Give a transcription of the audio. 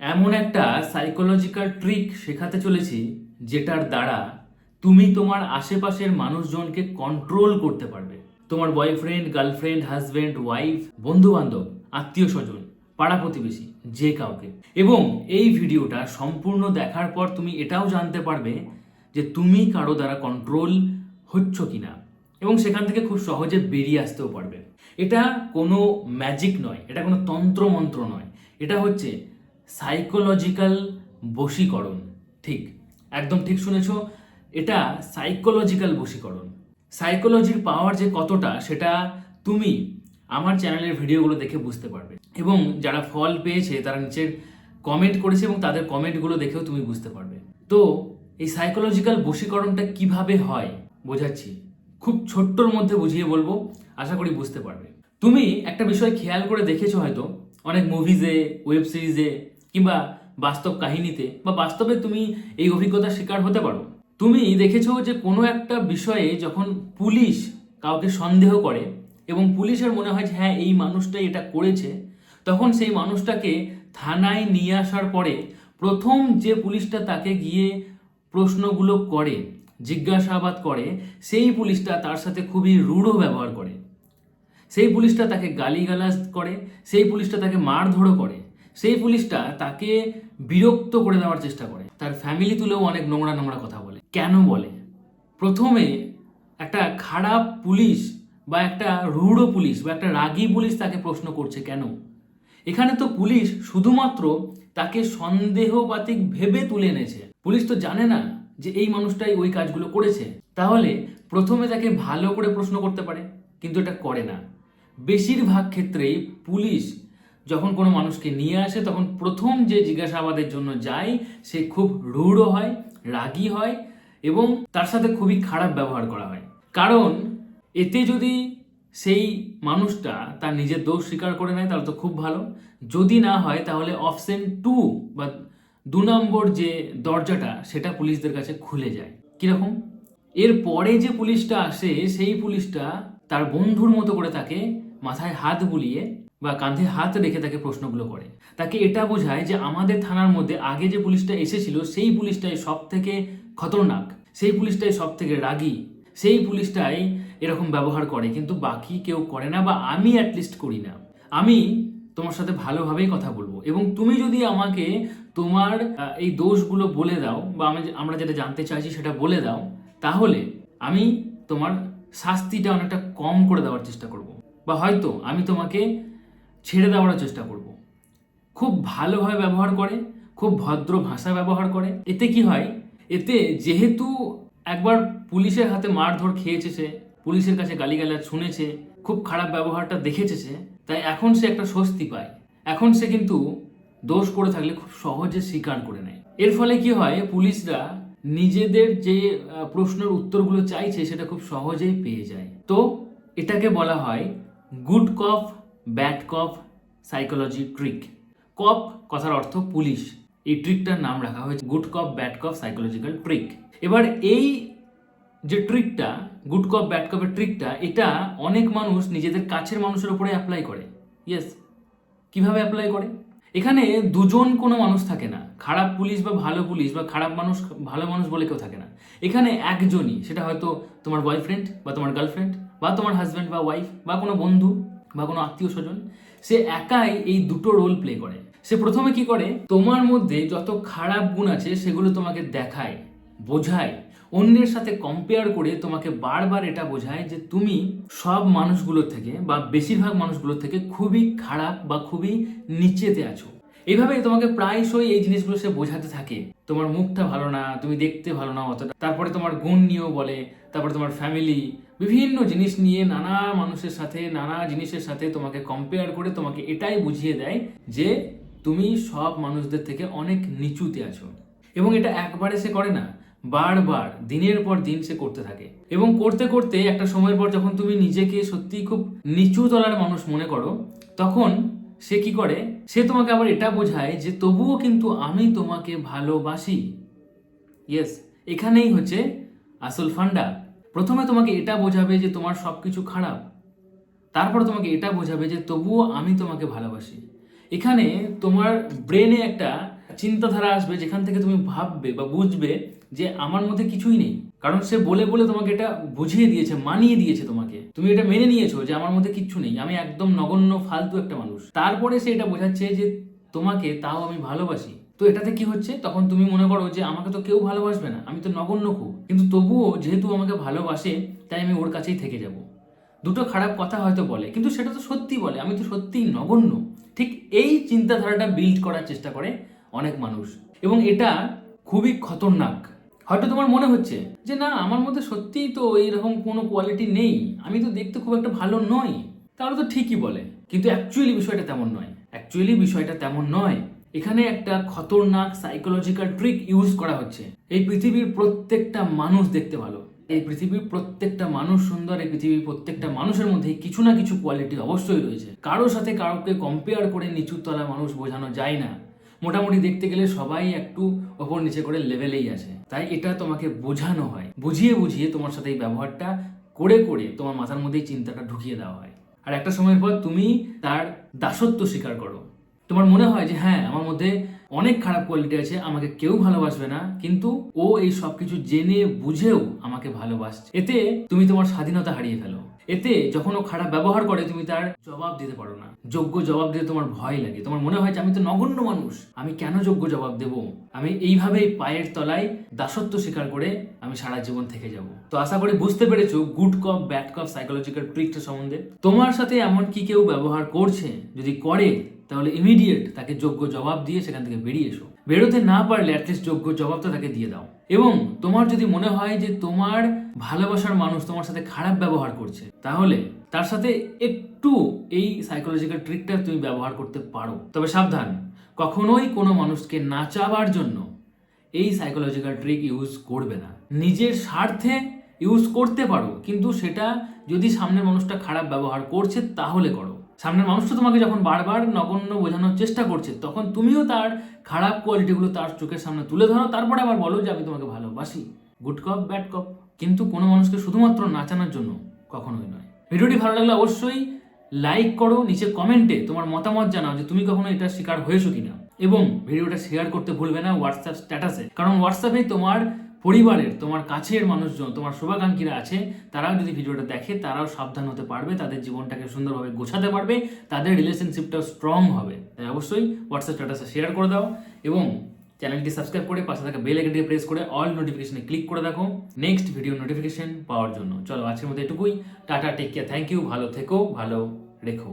এমন একটা psychological trick শেখাতে চলেছি যেটার দ্বারা তুমি তোমার আশেপাশের মানুষজনকে কন্ট্রোল করতে পারবে। তোমার বয়ফ্রেন্ড গার্লফ্রেন্ড হাজব্যান্ড ওয়াইফ বন্ধু বান্ধব আত্মীয় স্বজন পাড়া প্রতিবেশী, যে কাউকে। এবং এই ভিডিওটা সম্পূর্ণ দেখার পর তুমি এটাও জানতে পারবে যে তুমি কারও দ্বারা কন্ট্রোল হচ্ছ কি না এবং সেখান থেকে খুব সহজে বেরিয়ে আসতেও পারবে। এটা কোনো ম্যাজিক নয়, এটা কোনো তন্ত্রমন্ত্র নয়। এটা হচ্ছে সাইকোলজিক্যাল বশীকরণ। ঠিক, একদম ঠিক শুনেছ? এটা সাইকোলজিক্যাল বশীকরণ। সাইকোলজির পাওয়ার যে কতটা, সেটা তুমি আমার চ্যানেলের ভিডিওগুলো দেখে বুঝতে পারবে। এবং যারা ফল পেয়েছে, তারা নিচের কমেন্ট করেছে এবং তাদের কমেন্টগুলো দেখেও তুমি বুঝতে পারবে। তো এই সাইকোলজিক্যাল বশীকরণটা কীভাবে হয়, বোঝাচ্ছি। খুব ছোট্টর মধ্যে বুঝিয়ে বলব, আশা করি বুঝতে পারবে। তুমি একটা বিষয় খেয়াল করে দেখেছ হয়তো, অনেক মুভিজে ওয়েব সিরিজে কিংবা বাস্তব কাহিনীতে বা বাস্তবে তুমি এই অভিজ্ঞতার শিকার হতে পারো। তুমি দেখেছ যে কোনো একটা বিষয়ে যখন পুলিশ কাউকে সন্দেহ করে এবং পুলিশের মনে হয় যে হ্যাঁ এই মানুষটাই এটা করেছে, তখন সেই মানুষটাকে থানায় নিয়ে আসার পরে প্রথম যে পুলিশটা তাকে গিয়ে প্রশ্নগুলো করে, জিজ্ঞাসাবাদ করে, সেই পুলিশটা তার সাথে খুবই রূঢ় ব্যবহার করে। সেই পুলিশটা তাকে গালিগালাজ করে, সেই পুলিশটা তাকে মারধরও করে। সেই পুলিশটা তাকে বিরক্ত করে দেওয়ার চেষ্টা করে। তার ফ্যামিলি তুলেও অনেক নোংরা নোংরা কথা বলে। কেন বলে? প্রথমে একটা খারাপ পুলিশ বা একটা রূঢ় পুলিশ বা একটা রাগী পুলিশ তাকে প্রশ্ন করছে, কেন? এখানে তো পুলিশ শুধুমাত্র তাকে সন্দেহবাতিক ভেবে তুলে এনেছে। পুলিশ তো জানে না যে এই মানুষটাই ওই কাজগুলো করেছে। তাহলে প্রথমে তাকে ভালো করে প্রশ্ন করতে পারে, কিন্তু এটা করে না। বেশিরভাগ ক্ষেত্রেই পুলিশ যখন কোনো মানুষকে নিয়ে আসে, তখন প্রথম যে জিজ্ঞাসাবাদের জন্য যায়, সে খুব রূঢ় হয়, রাগী হয় এবং তার সাথে খুবই খারাপ ব্যবহার করা হয়। কারণ এতে যদি সেই মানুষটা তার নিজের দোষ স্বীকার করে নেয়, তাহলে তো খুব ভালো। যদি না হয়, তাহলে অপশন টু বা দু নম্বর যে দরজাটা, সেটা পুলিশদের কাছে খুলে যায়। কীরকম? এর পরে যে পুলিশটা আসে, সেই পুলিশটা তার বন্ধুর মতো করে তাকে মাথায় হাত বুলিয়ে বা কাঁধে হাত রেখে তাকে প্রশ্নগুলো করে। তাকে এটা বোঝায় যে আমাদের থানার মধ্যে আগে যে পুলিশটা এসেছিল, সেই পুলিশটাই সব থেকে খতরনাক, সেই পুলিশটাই সব থেকে রাগী, সেই পুলিশটাই এরকম ব্যবহার করে। কিন্তু বাকি কেউ করে না বা আমি অ্যাটলিস্ট করি না। আমি তোমার সাথে ভালোভাবেই কথা বলব। এবং তুমি যদি আমাকে তোমার এই দোষগুলো বলে দাও বা আমি আমরা যেটা জানতে চাইছি সেটা বলে দাও, তাহলে আমি তোমার শাস্তিটা অনেকটা কম করে দেওয়ার চেষ্টা করব। বা হয়তো আমি তোমাকে ছেড়ে দেওয়ার চেষ্টা করব। খুব ভালোভাবে ব্যবহার করে, খুব ভদ্র ভাষা ব্যবহার করে। এতে কি হয়? এতে যেহেতু একবার পুলিশের হাতে মারধর খেয়েছে সে, পুলিশের কাছে গালিগালাজ শুনেছে, খুব খারাপ ব্যবহারটা দেখেছে সে, তাই এখন সে একটা স্বস্তি পায়। এখন সে কিন্তু দোষ করে থাকলে খুব সহজে স্বীকার করে নেয়। এর ফলে কি হয়? পুলিশরা নিজেদের যে প্রশ্নের উত্তরগুলো চাইছে সেটা খুব সহজেই পেয়ে যায়। তো এটাকে বলা হয় good cop bad cop, psychology trick. Cop, কথার অর্থ পুলিশ। এই ট্রিকটার নাম রাখা হয়েছে good cop bad cop, psychological trick. এবার এই যে ট্রিকটা, গুড কপ ব্যাড কপের ট্রিকটা, এটা অনেক মানুষ নিজেদের কাছের মানুষের উপরে অ্যাপ্লাই করে। ইয়েস কীভাবে অ্যাপ্লাই করে? এখানে দুজন কোনো মানুষ থাকে না। খারাপ পুলিশ বা ভালো পুলিশ বা খারাপ মানুষ, ভালো মানুষ বলে কেউ থাকে না। এখানে একজনই, সেটা হয়তো তোমার বয়ফ্রেন্ড বা তোমার গার্লফ্রেন্ড বা তোমার হাজব্যান্ড বা ওয়াইফ বা কোনো বন্ধু। বা কোনো আত্মীয় স্বজন, সে একাই এই দুটো রোল প্লে করে। সে প্রথমে কি করে? তোমার মধ্যে যত খারাপ গুণ আছে, সেগুলো তোমাকে দেখায়, বোঝায়। অন্যের সাথে কম্পেয়ার করে তোমাকে বারবার এটা বোঝায় যে তুমি সব মানুষগুলোর থেকে বা বেশিরভাগ মানুষগুলোর থেকে খুবই খারাপ বা খুবই নিচেতে আছো। এইভাবে তোমাকে প্রায়শই এই জিনিসগুলো সে বোঝাতে থাকে। তোমার মুখটা ভালো না, তুমি দেখতে ভালো না অতটা। তারপরে তোমার গুণ নিয়েও বলে, তারপরে তোমার ফ্যামিলি বিভিন্ন জিনিস নিয়ে নানা মানুষের সাথে, নানা জিনিসের সাথে তোমাকে কম্পেয়ার করে তোমাকে এটাই বুঝিয়ে দেয় যে তুমি সব মানুষদের থেকে অনেক নিচুতে আছো। এবং এটা একবারে সে করে না, বারবার, দিনের পর দিন সে করতে থাকে। এবং করতে করতে একটা সময়ের পর যখন তুমি নিজেকে সত্যিই খুব নিচু তলার মানুষ মনে করো, তখন সে কি করে? সে তোমাকে আবার এটা বোঝায় যে তবুও কিন্তু আমি তোমাকে ভালোবাসি। ইয়েস এখানেই হচ্ছে আসল ফান্ডা প্রথমে তোমাকে এটা বোঝাবে যে তোমার সব কিছু খারাপ, তারপর তোমাকে এটা বোঝাবে যে তবুও আমি তোমাকে ভালোবাসি। এখানে তোমার ব্রেনে একটা চিন্তাধারা আসবে যেখান থেকে তুমি ভাববে বা বুঝবে যে আমার মধ্যে কিছুই নেই। কারণ সে বলে বলে তোমাকে এটা বুঝিয়ে দিয়েছে, মানিয়ে দিয়েছে তোমাকে। তুমি এটা মেনে নিয়েছো যে আমার মধ্যে কিচ্ছু নেই, আমি একদম নগণ্য, ফালতু একটা মানুষ। তারপরে সে এটা বোঝাচ্ছে যে তোমাকে তাও আমি ভালোবাসি। তো এটাতে কি হচ্ছে? তখন তুমি মনে করো যে আমাকে তো কেউ ভালোবাসবে না, আমি তো নগণ্য খুব। কিন্তু তবুও যেহেতু আমাকে ভালোবাসে, তাই আমি ওর কাছেই থেকে যাব। দুটো খারাপ কথা হয়তো বলে, কিন্তু সেটা তো সত্যি বলে, আমি তো সত্যিই নগণ্য। ঠিক এই চিন্তাধারাটা বিল্ড করার চেষ্টা করে অনেক মানুষ। এবং এটা খুবই খতরনাক। হয়তো তোমার মনে হচ্ছে যে না, আমার মধ্যে সত্যিই তো এইরকম কোনো কোয়ালিটি নেই। আমি তো দেখতে খুব একটা ভালো নই। তাহলে তো ঠিকই বলে। কিন্তু অ্যাকচুয়ালি বিষয়টা তেমন নয়। অ্যাকচুয়ালি বিষয়টা তেমন নয়। এখানে একটা খতরনাক সাইকোলজিক্যাল ট্রিক ইউজ করা হচ্ছে। এই পৃথিবীর প্রত্যেকটা মানুষ দেখতে ভালো। এই পৃথিবীর প্রত্যেকটা মানুষ সুন্দর, এই পৃথিবীর প্রত্যেকটা মানুষের মধ্যে কিছু না কিছু কোয়ালিটি অবশ্যই রয়েছে। কারোর সাথে কারোকে কম্পেয়ার করে নিচুর তলা মানুষ বোঝানো যায় না। মোটামুটি দেখতে গেলে সবাই একটু ওপর নিচে করে লেভেলেই আছে। তাই এটা তোমাকে বোঝানো হয়। বুঝিয়ে বুঝিয়ে তোমার সাথে এই ব্যবহারটা করে করে তোমার মাথার মধ্যেই চিন্তাটা ঢুকিয়ে দেওয়া হয়। আর একটা সময়ের পর তুমি তার দাসত্ব স্বীকার করো। তোমার মনে হয় যে হ্যাঁ আমার মধ্যে অনেক খারাপ কোয়ালিটি আছে, আমাকে কেউ ভালোবাসবে না, কিন্তু ও এই সব কিছু জেনে বুঝেও আমাকে ভালোবাসছে। এতে তুমি তোমার স্বাধীনতা হারিয়ে ফেলো। এতে যখন ও খারাপ ব্যবহার করে, তুমি তার জবাব দিতে পারো না। যোগ্য জবাব দিতে তোমার ভয় লাগে। তোমার মনে হয় যে, আমি তো নগণ্য মানুষ। আমি কেন যোগ্য জবাব দেব? আমি এইভাবেই পায়ের তলায় দাসত্ব স্বীকার করে আমি সারা জীবন থেকে যাব। তো আশা করি বুঝতে পেরেছ good cop bad cop psychological ট্রিকটা সম্বন্ধে। তোমার সাথে এমন কি কেউ ব্যবহার করছে, যদি করে তাহলে ইমিডিয়েট তাকে যোগ্য জবাব দিয়ে সেখান থেকে বেরিয়ে এসো। বেরোতে না পারলে অ্যাটলিস্ট যোগ্য জবাবটা তাকে দিয়ে দাও। এবং তোমার যদি মনে হয় যে তোমার ভালোবাসার মানুষ তোমার সাথে খারাপ ব্যবহার করছে, তাহলে তার সাথে একটু এই সাইকোলজিক্যাল ট্রিকটা তুমি ব্যবহার করতে পারো। তবে সাবধান, কখনোই কোনো মানুষকে নাচাবার জন্য এই সাইকোলজিক্যাল ট্রিক ইউজ করবে না। নিজের স্বার্থে ইউজ করতে পারো, কিন্তু সেটা যদি সামনের মানুষটা খারাপ ব্যবহার করছে, তাহলে করো। সামনের মানুষটা তোমাকে যখন বারবার নগণ্য বোঝানোর চেষ্টা করছে, তখন তুমিও তার খারাপ কোয়ালিটিগুলো তার চোখের সামনে তুলে ধরো, তারপরে আবার বলো যে আমি তোমাকে ভালোবাসি। গুড কপ ব্যাড কপ কিন্তু কোনো মানুষকে শুধুমাত্র নাচানোর জন্য কখনোই নয়। ভিডিওটি ভালো লাগলে অবশ্যই লাইক করো, নিচে কমেন্টে তোমার মতামত জানাও যে তুমি কখনো এটা শিকার হয়েছো কিনা। এবং ভিডিওটা শেয়ার করতে ভুলবে না হোয়াটসঅ্যাপ স্ট্যাটাসে কারণ হোয়াটসঅ্যাপে তোমার পরিবারের, তোমার কাছের মানুষজন, তোমার শুভাকাঙ্ক্ষীরা আছে, তারাও যদি ভিডিওটা দেখে, তারাও সাবধান হতে পারবে, তাদের জীবনটাকে সুন্দরভাবে গোছাতে পারবে, তাদের রিলেশনশিপটাও স্ট্রং হবে। তাই অবশ্যই হোয়াটসঅ্যাপ স্ট্যাটাসে শেয়ার করে দাও এবং চ্যানেলটি সাবস্ক্রাইব করে পাশে থাকা বেল আইকনটি প্রেস করে অল নোটিফিকেশনে ক্লিক করে দেখো। নেক্সট ভিডিও নোটিফিকেশন পাওয়ার জন্য। চলো আজকের মধ্যে এটুকুই। Tata take care thank you ভালো থেকো, ভালো রেখো।